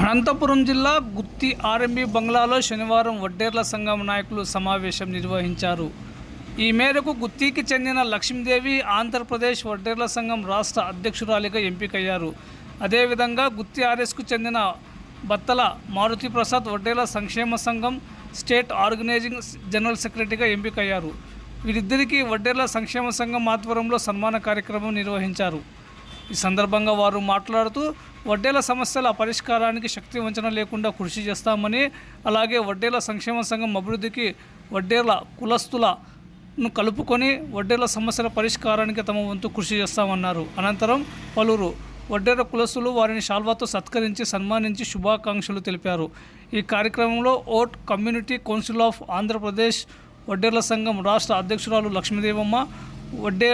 అనంతపురం జిల్లా గుత్తి ఆర్ఎంబి బంగ్లాలో శనివారం వడ్డేర్ల సంఘం నాయకులు సమావేశం నిర్వహించారు. ఈ మేరకు గుత్తికి చెందిన లక్ష్మీదేవి ఆంధ్రప్రదేశ్ వడ్డేర్ల సంఘం రాష్ట్ర అధ్యక్షురాలిగా ఎంపికయ్యారు. అదేవిధంగా గుత్తి ఆర్ఎస్కు చెందిన బత్తల మారుతి ప్రసాద్ వడ్డేర్ల సంక్షేమ సంఘం స్టేట్ ఆర్గనైజింగ్ జనరల్ సెక్రటరీగా ఎంపికయ్యారు. వీరిద్దరికీ వడ్డేర్ల సంక్షేమ సంఘం ఆధ్వర్యంలో సన్మాన కార్యక్రమం నిర్వహించారు. ఈ సందర్భంగా వారు మాట్లాడుతూ వడ్డేల సమస్యల పరిష్కారానికి శక్తి వంచన లేకుండా కృషి చేస్తామని అలాగే వడ్డేల సంక్షేమ సంఘం అభివృద్ధికి వడ్డేల కులస్తులను కలుపుకొని వడ్డేల సమస్యల పరిష్కారానికి తమ వంతు కృషి చేస్తామన్నారు. అనంతరం పలువురు వడ్డేర కులస్తులు వారిని శాల్వాతో సత్కరించి సన్మానించి శుభాకాంక్షలు తెలిపారు. ఈ కార్యక్రమంలో vote community council of Andhra Pradesh వడ్డేర్ల సంఘం రాష్ట్ర అధ్యక్షురాలు లక్ష్మీదేవమ్మ వడ్డే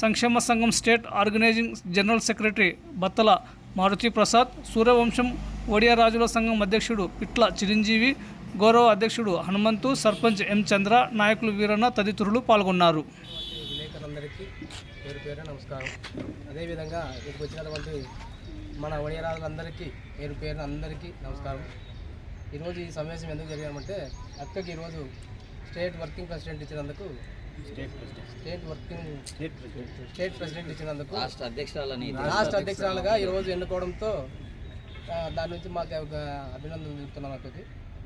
సంక్షేమ సంఘం state organising general secretary Battala Maruthi Prasad Suryavamsham Odia రాజుల సంఘం అధ్యక్షుడు పిట్ల చిరంజీవి గౌరవ అధ్యక్షుడు హనుమంతు సర్పంచ్ ఎం చంద్ర నాయకులు వీరన్న తదితరులు పాల్గొన్నారు. విలేకరులందరికీ పేరు పేరు నమస్కారం. అదేవిధంగా ఇక్కడికి వచ్చినటువంటి మన వడియరాజులందరికీ పేరు అందరికీ నమస్కారం. ఈరోజు ఈ సమావేశం ఎందుకు జరిగామంటే అక్కకి ఈరోజు స్టేట్ వర్కింగ్ ప్రెసిడెంట్ ఇచ్చినందుకు స్టేట్ వర్కింగ్ స్టేట్ ప్రెసిడెంట్. ఇచ్చినందుకు రాష్ట్ర అధ్యక్షురాలని రాష్ట్ర అధ్యక్షురాలుగా ఈరోజు ఎన్నుకోవడంతో దాని నుంచి మాకు ఒక అభినందనలు తెలుపుతున్నాం అక్కకి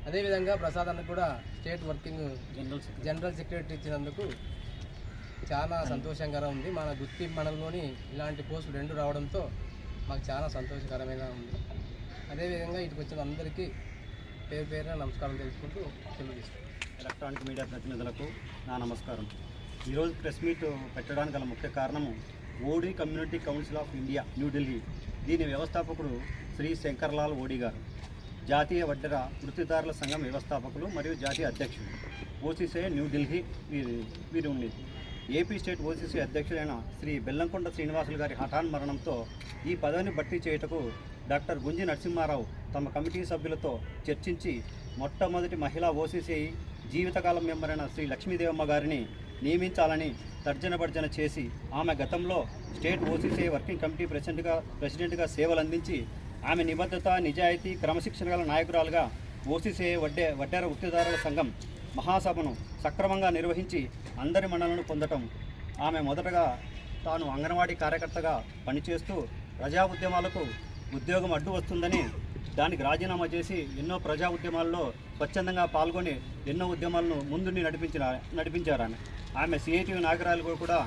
అదేవిధంగా ప్రసాద్ అన్న కూడా స్టేట్ వర్కింగ్ జనరల్ సెక్రటరీ ఇచ్చినందుకు చాలా సంతోషంగా ఉంది. మన గుత్తి మండలంలోని ఇలాంటి పోస్టులు రెండు రావడంతో మాకు చాలా సంతోషకరమైన ఉంది. అదేవిధంగా ఇటుకు వచ్చిన అందరికీ పేరు పేరున నమస్కారం తెలుసుకుంటూ తెలియజేస్తాం ఎలక్ట్రానిక్ మీడియా ప్రతినిధులకు నా నమస్కారం. ఈరోజు ప్రెస్ మీట్ పెట్టడానికి గల ముఖ్య కారణము Odi community council of India New Delhi దీని వ్యవస్థాపకుడు శ్రీ శంకర్లాల్ ఓడి గారు. జాతీయ వడ్డెర వృత్తిదారుల సంఘం వ్యవస్థాపకులు మరియు జాతీయ అధ్యక్షుడు ఓసీసీ న్యూఢిల్లీ వీరి వీరు ఉండేది ఏపీ స్టేట్ ఓసీసీ అధ్యక్షుడైన శ్రీ బెల్లంకొండ శ్రీనివాసులు గారి హఠాన్ మరణంతో ఈ పదవిని భర్తీ చేయుటకు డాక్టర్ గుంజి నరసింహారావు తమ కమిటీ సభ్యులతో చర్చించి మొట్టమొదటి మహిళా ఓసీసీ జీవితకాలం మెంబరైన శ్రీ లక్ష్మీదేవమ్మ గారిని నియమించాలని తర్జనభర్జన చేసి ఆమె గతంలో స్టేట్ ఓసీసీ వర్కింగ్ కమిటీ ప్రెసిడెంట్గా ప్రెసిడెంట్గా సేవలు అందించి ఆమె నిబద్ధత నిజాయితీ క్రమశిక్షణ గల నాయకురాలుగా ఓసీసీ వడ్డే వడ్డేర వృత్తిదారుల సంఘం మహాసభను సక్రమంగా నిర్వహించి అందరి మన్నలను పొందటం. ఆమె మొదటగా తాను అంగన్వాడీ కార్యకర్తగా పనిచేస్తూ ప్రజా ఉద్యమాలకు ఉద్యోగం అడ్డు వస్తుందని దానికి రాజీనామా చేసి ఎన్నో ప్రజా ఉద్యమాల్లో స్వచ్ఛందంగా పాల్గొని ఎన్నో ఉద్యమాలను ముందుండి నడిపించిన నడిపించారు ఆమె ఆమె సిఐటి కూడా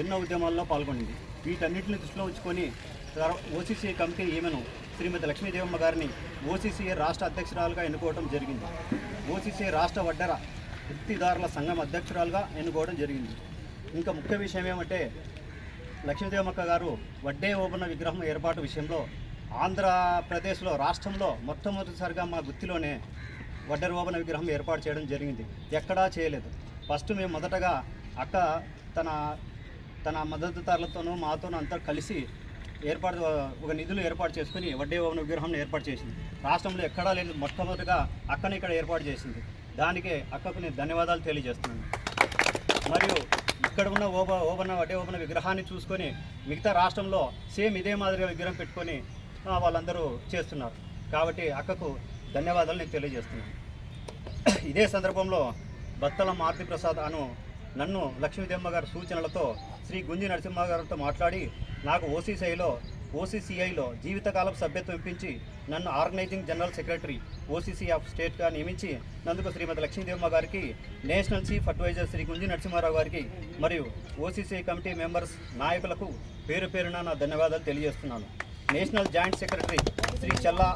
ఎన్నో ఉద్యమాల్లో పాల్గొనింది. వీటన్నిటిని దృష్టిలో ఉంచుకొని ఓసీసీ కమిటీ ఈమెను శ్రీమతి లక్ష్మీదేవమ్మ గారిని ఓసీసీ రాష్ట్ర అధ్యక్షురాలుగా ఎన్నుకోవడం జరిగింది. ఓసీసీ రాష్ట్ర వడ్డర వృత్తిదారుల సంఘం అధ్యక్షురాలుగా ఎన్నుకోవడం జరిగింది. ఇంకా ముఖ్య విషయం ఏమంటే లక్ష్మీదేవమ్మక్క గారు వడ్డే ఓబన్న విగ్రహం ఏర్పాటు విషయంలో ఆంధ్రప్రదేశ్లో రాష్ట్రంలో మొట్టమొదటిసారిగా మా గుత్తిలోనే వడ్డెర విగ్రహం ఏర్పాటు చేయడం జరిగింది. ఎక్కడా చేయలేదు. ఫస్ట్ మేము మొదటగా అక్క తన తన మద్దతుదారులతోనూ మాతోనూ అంతా కలిసి ఏర్పాటు ఒక నిధులు ఏర్పాటు చేసుకుని వడ్డే భవన విగ్రహం ఏర్పాటు చేసింది. రాష్ట్రంలో ఎక్కడా లేదు మొట్టమొదటిగా అక్కని ఇక్కడ ఏర్పాటు చేసింది. దానికే అక్కకు నేను ధన్యవాదాలు తెలియజేస్తున్నాను. మరియు ఇక్కడ ఉన్న ఓబ ఓబన వడ్డే ఓబన విగ్రహాన్ని చూసుకొని మిగతా రాష్ట్రంలో సేమ్ ఇదే మాదిరిగా విగ్రహం పెట్టుకొని వాళ్ళందరూ చేస్తున్నారు. కాబట్టి అక్కకు ధన్యవాదాలు నేను తెలియజేస్తున్నాను. ఇదే సందర్భంలో బత్తల మారుతి ప్రసాద్ అను నన్ను లక్ష్మీదేమ్మ గారి సూచనలతో శ్రీ గుంజి నరసింహ గారితో మాట్లాడి నాకు ఓసీసీఐలో ఓసీసీఐలో జీవితకాలపు సభ్యత్వం ఇప్పించి నన్ను organising general secretary OCC of స్టేట్గా నియమించి నందుకు శ్రీమతి లక్ష్మీదేవమ్మ గారికి national chief advisor Shri Gunji Narasimharao గారికి మరియు ఓసీసీ కమిటీ మెంబర్స్ నాయకులకు పేరు పేరున నా ధన్యవాదాలు తెలియజేస్తున్నాను. National joint secretary Shri Challa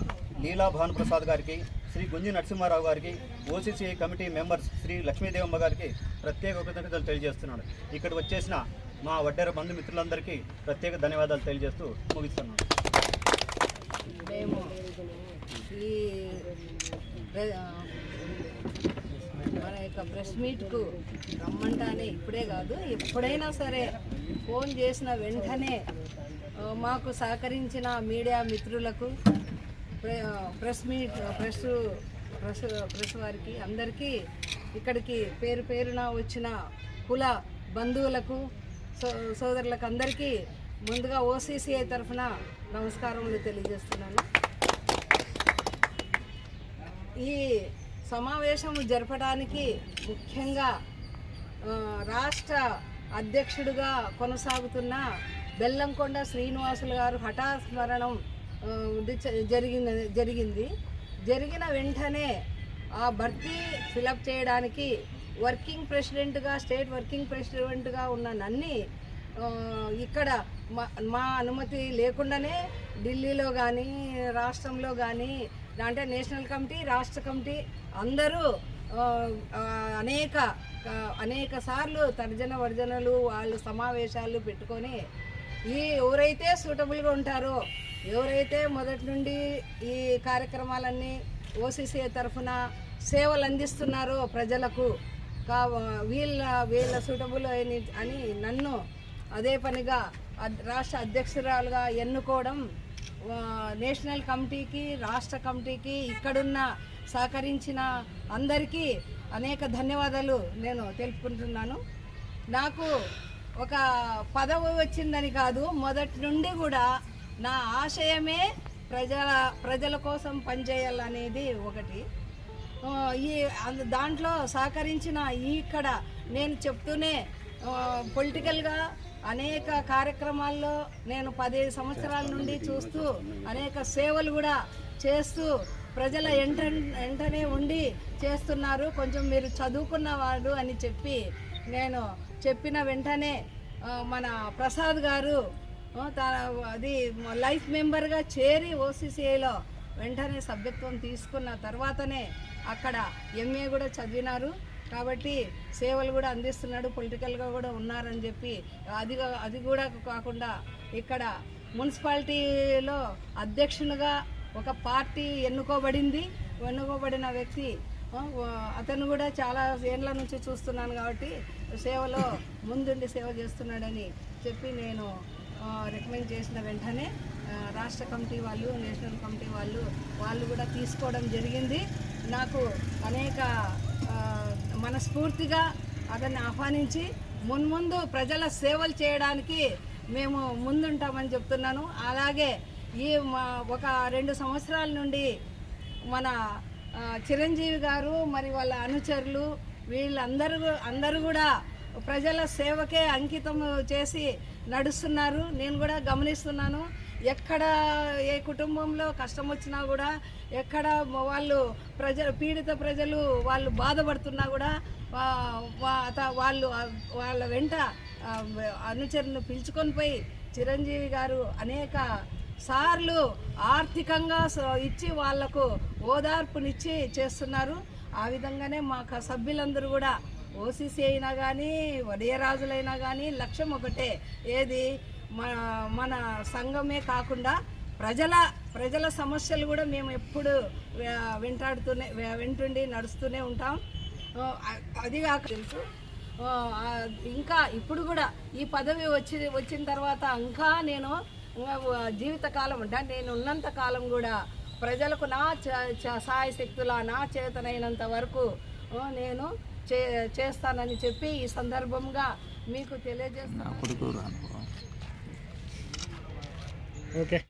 Leela Bhanuprasad గారికి శ్రీ గుంజి నరసింహారావు గారికి OCC committee members Shri Lakshmidevamma గారికి ప్రత్యేక కృతజ్ఞతలు తెలియజేస్తున్నాను. ఇక్కడ వచ్చేసిన మా వడ్డెర బంధుమిత్రులందరికీ ప్రత్యేక ధన్యవాదాలు తెలియజేస్తూ ముగిస్తున్నాను. మేము ఈ మన యొక్క ప్రెస్ మీట్కు రమ్మంటానే ఇప్పుడే కాదు ఎప్పుడైనా సరే ఫోన్ చేసిన వెంటనే మాకు సహకరించిన మీడియా మిత్రులకు press meet press press press వారికి అందరికీ ఇక్కడికి పేరు పేరున వచ్చిన కుల బంధువులకు సో సోదరులకు అందరికీ ముందుగా ఓసీసీఐ తరఫున నమస్కారములు తెలియజేస్తున్నాను. ఈ సమావేశం జరపడానికి ముఖ్యంగా రాష్ట్ర అధ్యక్షుడిగా కొనసాగుతున్న బెల్లంకొండ శ్రీనివాసులు గారు హఠాస్మరణం జరిగింది జరిగింది. జరిగిన వెంటనే ఆ భర్తీ ఫిలప్ చేయడానికి వర్కింగ్ ప్రెసిడెంట్గా స్టేట్ వర్కింగ్ ప్రెసిడెంట్గా ఉన్న నన్ని ఇక్కడ మా మా అనుమతి లేకుండానే ఢిల్లీలో కానీ రాష్ట్రంలో కానీ దాంట్లో నేషనల్ కమిటీ రాష్ట్ర కమిటీ అందరూ అనేక అనేక సార్లు తర్జన వర్జనలు వాళ్ళు సమావేశాలు పెట్టుకొని ఈ ఎవరైతే సూటబుల్గా ఉంటారో ఎవరైతే మొదటి నుండి ఈ కార్యక్రమాలన్నీ ఓసీసీ తరఫున సేవలు అందిస్తున్నారో ప్రజలకు కా వీళ్ళ వీళ్ళ సూటబుల్ అని అని నన్ను అదే పనిగా రాష్ట్ర అధ్యక్షురాలుగా ఎన్నుకోవడం నేషనల్ కమిటీకి రాష్ట్ర కమిటీకి ఇక్కడున్న సహకరించిన అందరికీ అనేక ధన్యవాదాలు నేను తెలుపుకుంటున్నాను. నాకు ఒక పదవి వచ్చిందని కాదు మొదటి నుండి కూడా నా ఆశయమే ప్రజల ప్రజల కోసం పనిచేయాలనేది ఒకటి. ఈ దాంట్లో సహకరించిన ఇక్కడ నేను చెప్తూనే పొలిటికల్గా అనేక కార్యక్రమాల్లో నేను పదిహేను సంవత్సరాల నుండి చూస్తూ అనేక సేవలు కూడా చేస్తూ ప్రజల ఎంట వెంటనే ఉండి చేస్తున్నారు. కొంచెం మీరు చదువుకున్నవాడు అని చెప్పి నేను చెప్పిన వెంటనే మన ప్రసాద్ గారు అది లైఫ్ మెంబర్గా చేరి ఓసీసీఐలో వెంటనే సభ్యత్వం తీసుకున్న తర్వాతనే అక్కడ ఎంఏ కూడా చదివినారు. కాబట్టి సేవలు కూడా అందిస్తున్నాడు పొలిటికల్గా కూడా ఉన్నారని చెప్పి అది అది కూడా కాకుండా ఇక్కడ మున్సిపాలిటీలో అధ్యక్షునిగా ఒక పార్టీ ఎన్నుకోబడింది. ఎన్నుకోబడిన వ్యక్తి అతను కూడా చాలా ఏళ్ళ నుంచి చూస్తున్నాను కాబట్టి సేవలో ముందుండి సేవ చేస్తున్నాడని చెప్పి నేను రికమెండ్ చేసిన వెంటనే రాష్ట్ర కమిటీ వాళ్ళు నేషనల్ కమిటీ వాళ్ళు వాళ్ళు కూడా తీసుకోవడం జరిగింది. నాకు అనేక మనస్ఫూర్తిగా అతన్ని ఆహ్వానించి మున్ముందు ప్రజల సేవలు చేయడానికి మేము ముందుంటామని చెప్తున్నాను. అలాగే ఈ మా ఒక రెండు సంవత్సరాల నుండి మన చిరంజీవి గారు మరి వాళ్ళ అనుచరులు వీళ్ళందరూ అందరూ కూడా ప్రజల సేవకే అంకితం చేసి నడుస్తున్నారు. నేను కూడా గమనిస్తున్నాను. ఎక్కడ ఏ కుటుంబంలో కష్టం వచ్చినా కూడా ఎక్కడ వాళ్ళు ప్రజ పీడిత ప్రజలు వాళ్ళు బాధపడుతున్నా కూడా వాళ్ళు వాళ్ళ వెంట ఆ, అనుచరులను పిలుచుకొని పోయి చిరంజీవి గారు అనేక సార్లు ఆర్థికంగా ఇచ్చి వాళ్ళకు ఓదార్పునిచ్చి చేస్తున్నారు. ఆ విధంగానే మా క- సభ్యులందరూ కూడా ఓసీసీ అయినా కానీ వడియరాజులైనా కానీ లక్ష్యం ఒకటే. ఏది? మన మన సంఘమే కాకుండా ప్రజల ప్రజల సమస్యలు కూడా మేము ఎప్పుడు వెంటాడుతూనే వింటుండి వెంటుండి నడుస్తూనే ఉంటాం. అది కాక తెలుసు. ఇంకా ఇప్పుడు కూడా ఈ పదవి వచ్చి వచ్చిన తర్వాత ఇంకా నేను జీవితకాలం అంటే నేను ఉన్నంత కాలం కూడా ప్రజలకు నా చ- చ- నా చేతనైనంత వరకు నేను చే చేస్తానని చెప్పి ఈ సందర్భంగా మీకు తెలియజేస్తాను. Okay.